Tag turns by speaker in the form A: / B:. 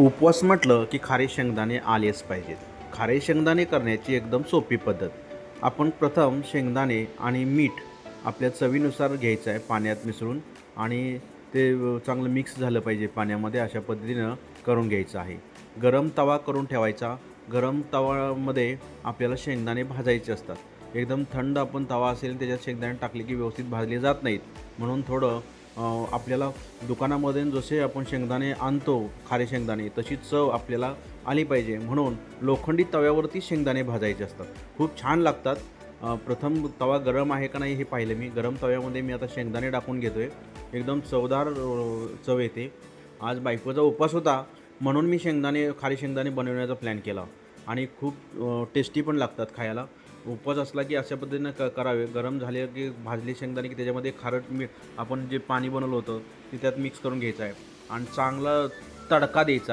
A: उपवास म्हटलं की खारे शेंगदाणे आलेच पाहिजेत. खारे शेंगदाणे करण्याची एकदम सोपी पद्धत. आपण प्रथम शेंगदाणे आणि मीठ आपल्या चवीनुसार घ्यायचं आहे पाण्यात मिसळून आणि ते चांगलं मिक्स झालं पाहिजे पाण्यामध्ये अशा पद्धतीनं करून घ्यायचं आहे. गरम तवा करून ठेवायचा. गरम तवामध्ये आपल्याला शेंगदाणे भाजायचे असतात. एकदम थंड आपण तवा असेल त्याच्यात शेंगदाणे टाकले की व्यवस्थित भाजले जात नाहीत. म्हणून थोडं आपल्याला दुकानामध्ये जसे आपण शेंगदाणे आणतो खारे शेंगदाणे तशी चव आपल्याला आली पाहिजे. म्हणून लोखंडी तव्यावरती शेंगदाणे भाजायचे असतात. खूप छान लागतात. प्रथम तवा गरम आहे का नाही हे पाहिलं मी. गरम तव्यामध्ये मी आता शेंगदाणे टाकून घेतो आहे एकदम चवदार चव येते. आज बायकोचा उपास होता. म्हणून मी शेंगदाणे खारे शेंगदाणे बनवण्याचा प्लॅन केला. आणि खूप टेस्टी पण लागतात खायला. उपवास असला की अशा पद्धतीनं क करावे. गरम झाले की भाजले शेंगदाणे की त्याच्यामध्ये खारट मी आपण जे पाणी बनवलं होतं ते त्यात मिक्स करून घ्यायचं आहे. आणि चांगला तडका द्यायचा